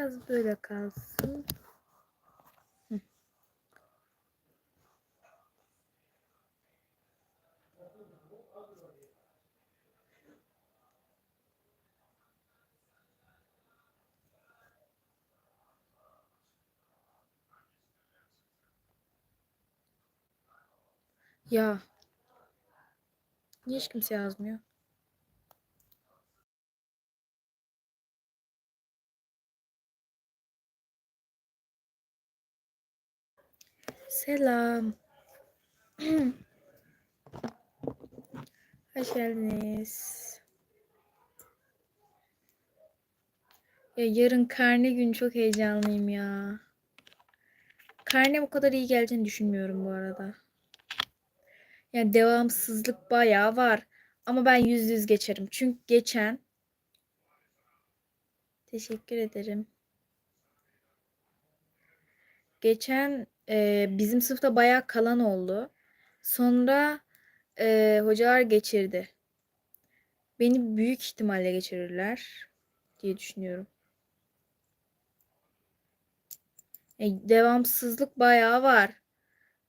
Biraz böyle kalsın. Hı. Ya. Niye hiç kimse yazmıyor? Selam. Hoş geldiniz. Ya yarın karne günü çok heyecanlıyım ya. Karne bu kadar iyi geleceğini düşünmüyorum bu arada. Yani devamsızlık bayağı var. Ama ben yüz yüz geçerim. Çünkü geçen Teşekkür ederim. Geçen bizim sınıfta bayağı kalan oldu. Sonra e, hocalar geçirdi. Beni büyük ihtimalle geçirirler diye düşünüyorum. E, devamsızlık bayağı var.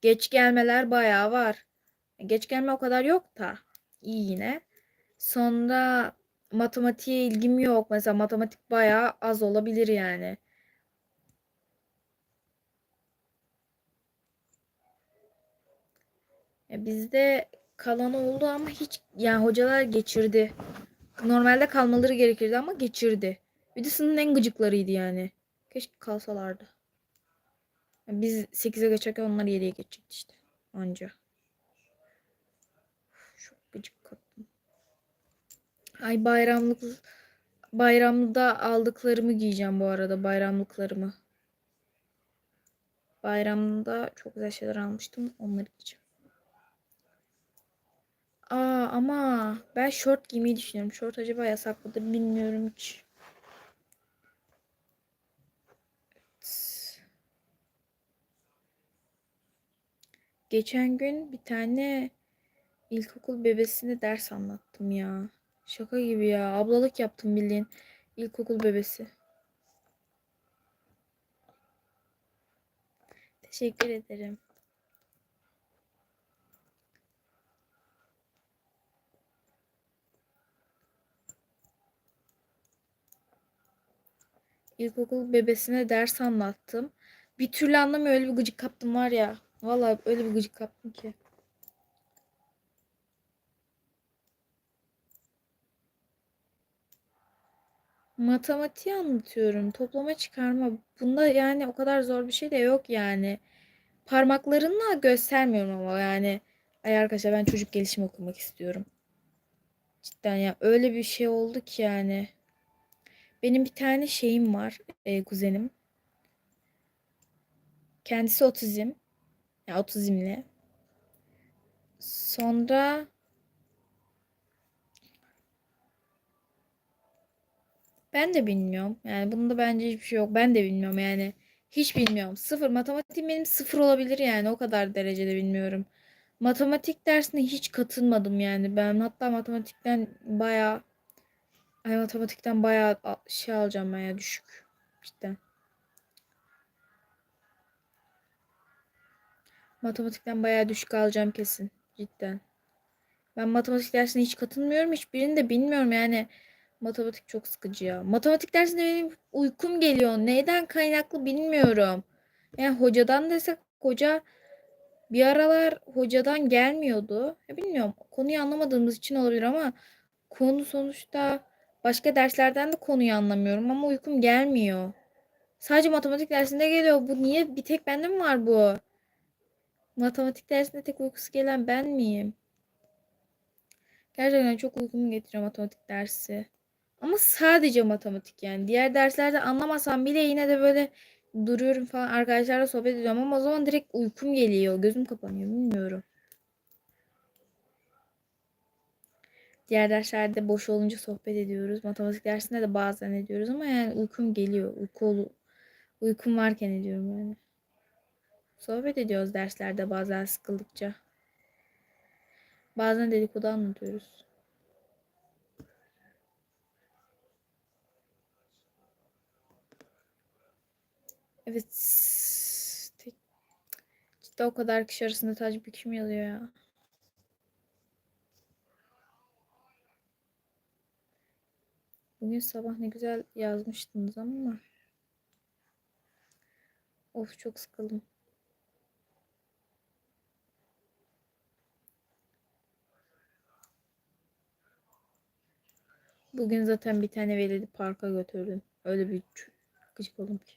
Geç gelmeler bayağı var. E, geç gelme o kadar yok da iyi yine. Sonra matematiğe ilgim yok. Mesela matematik bayağı az olabilir yani. Ya bizde kalan oldu ama hiç yani hocalar geçirdi. Normalde kalmaları gerekirdi ama geçirdi. Bir de sınıfın en gıcıklarıydı yani. Keşke kalsalardı. Yani biz 8'e geçerken onlar 7'ye geçecekti işte. Anca. Çok gıcık kaptım. Ay bayramlık bayramda aldıklarımı giyeceğim bu arada bayramlıklarımı. Bayramda çok güzel şeyler almıştım. Onları giyeceğim. Aa ama ben şort giymeyi düşünüyorum. Şort acaba yasak mıdır bilmiyorum hiç. Geçen gün bir tane ilkokul bebesine ders anlattım ya. Şaka gibi ya. Ablalık yaptım bildiğin. İlkokul bebesi. Teşekkür ederim. İlkokul bebesine ders anlattım. Bir türlü anlamıyor öyle bir gıcık kaptım var ya. Vallahi öyle bir gıcık kaptım ki. Matematiği anlatıyorum. Toplama çıkarma. Bunda yani o kadar zor bir şey de yok yani. Parmaklarınla göstermiyorum ama yani. Ay arkadaşlar ben çocuk gelişimi okumak istiyorum. Cidden ya öyle bir şey oldu ki yani. Benim bir tane şeyim var. E, kuzenim. Kendisi otizm. Ya otizmli. Sonra ben de bilmiyorum. Yani bunda bence hiçbir şey yok. Ben de bilmiyorum yani. Hiç bilmiyorum. Sıfır. Matematik benim sıfır olabilir yani. O kadar derecede bilmiyorum. Matematik dersine hiç katılmadım yani. Ben hatta matematikten bayağı ay matematikten bayağı şey alacağım ben ya düşük. Cidden. Matematikten bayağı düşük alacağım kesin. Cidden. Ben matematik dersine hiç katılmıyorum. Hiçbirini de bilmiyorum yani. Matematik çok sıkıcı ya. Matematik dersinde benim uykum geliyor. Neyden kaynaklı bilmiyorum. Yani hocadan desek hoca bir aralar hocadan gelmiyordu. Ya bilmiyorum. Konuyu anlamadığımız için olabilir ama konu sonuçta başka derslerden de konuyu anlamıyorum ama uykum gelmiyor. Sadece matematik dersinde geliyor. Bu niye bir tek bende mi var bu? Matematik dersinde tek uykusu gelen ben miyim? Gerçekten çok uykumu getiriyor matematik dersi. Ama sadece matematik yani. Diğer derslerde anlamasam bile yine de böyle duruyorum falan arkadaşlarla sohbet ediyorum ama o zaman direkt uykum geliyor. Gözüm kapanıyor bilmiyorum. Diğer derslerde boş olunca sohbet ediyoruz. Matematik dersinde de bazen ediyoruz ama yani uykum geliyor. Uyku, uykum varken ediyorum yani. Sohbet ediyoruz derslerde bazen sıkıldıkça. Bazen dedikodu anlatıyoruz. Evet. Cidden o kadar kişi arasında tac bir kim yazıyor ya? Bugün sabah ne güzel yazmıştınız ama. Of çok sıkıldım. Bugün zaten bir tane velidi parka götürdüm. Öyle bir gıcık oldum ki.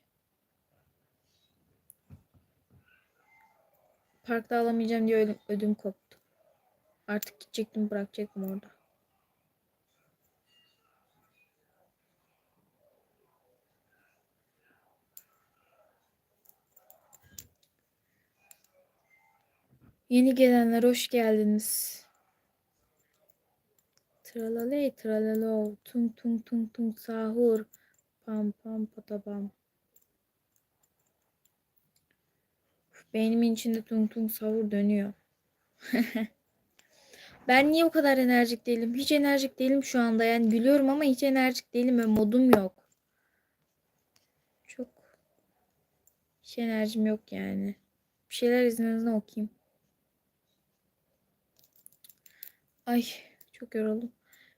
Parkta alamayacağım diye ödüm koptu. Artık gidecektim bırakacaktım orada. Yeni gelenler hoş geldiniz. Tralaley tralalo tung tung tung tung sahur pam pam patapam. Uf, Beynimin içinde tung tung sahur dönüyor. ben niye o kadar enerjik değilim? Hiç enerjik değilim şu anda. Yani gülüyorum ama hiç enerjik değilim ve modum yok. Çok hiç enerjim yok yani. Bir şeyler izninizle okuyayım. Ay çok yoruldum.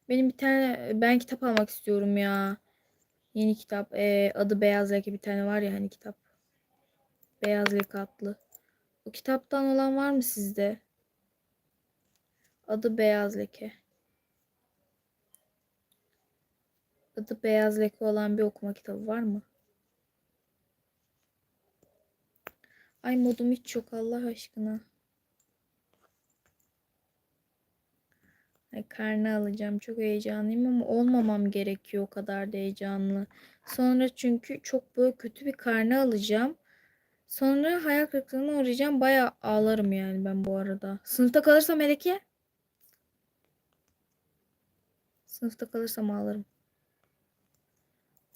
Benim bir tane ben kitap almak istiyorum ya. Yeni kitap. Ee, adı Beyaz Leke bir tane var ya hani kitap. Beyaz Leke adlı. O kitaptan olan var mı sizde? Adı Beyaz Leke. Adı Beyaz Leke olan bir okuma kitabı var mı? Ay modum hiç yok Allah aşkına. Karne alacağım. Çok heyecanlıyım ama olmamam gerekiyor o kadar da heyecanlı. Sonra çünkü çok böyle kötü bir karne alacağım. Sonra hayal kırıklığına uğrayacağım. Bayağı ağlarım yani ben bu arada. Sınıfta kalırsam Meleke. Sınıfta kalırsam ağlarım.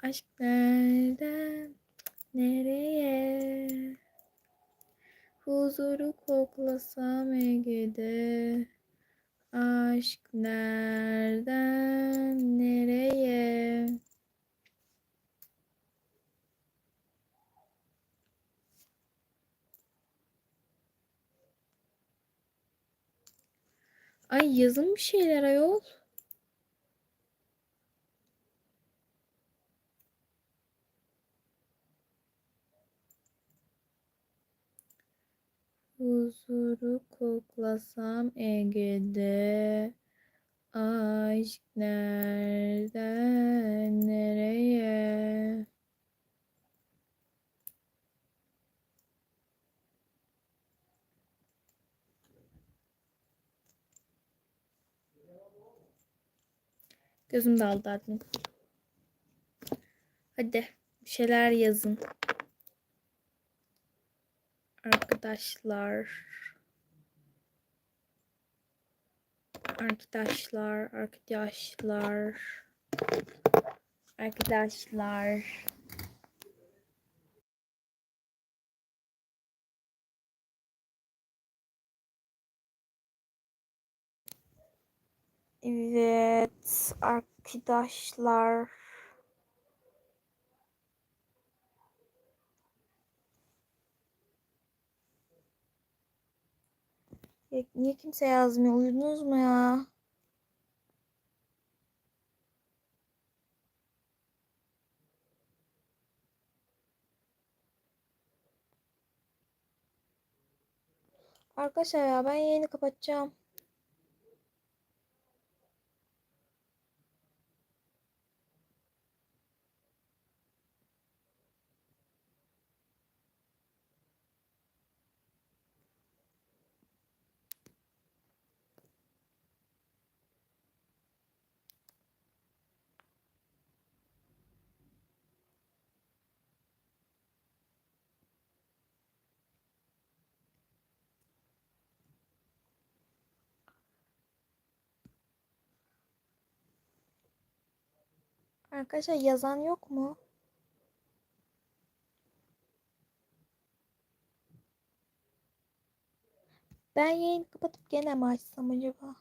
Aşk nereden nereye? Huzuru koklasam Ege'de. Aşk nereden nereye? Ay yazın bir şeyler ayol. Huzuru koklasam Ege'de Aşk nereden nereye? Gözüm daldı admin. Hadi bir şeyler yazın. Arkadaşlar. Arkadaşlar, arkadaşlar. Arkadaşlar. Evet, arkadaşlar. Ya, niye kimse yazmıyor? Uyudunuz mu ya? Arkadaşlar ya ben yayını kapatacağım. Arkadaşlar yazan yok mu? Ben yayını kapatıp gene mi açsam acaba?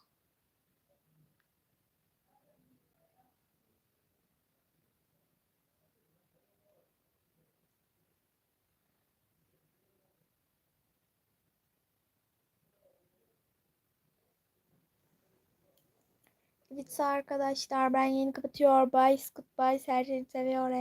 Bitti arkadaşlar. Ben yeni kapatıyor. Bye. Goodbye. Her şeyi seviyorum.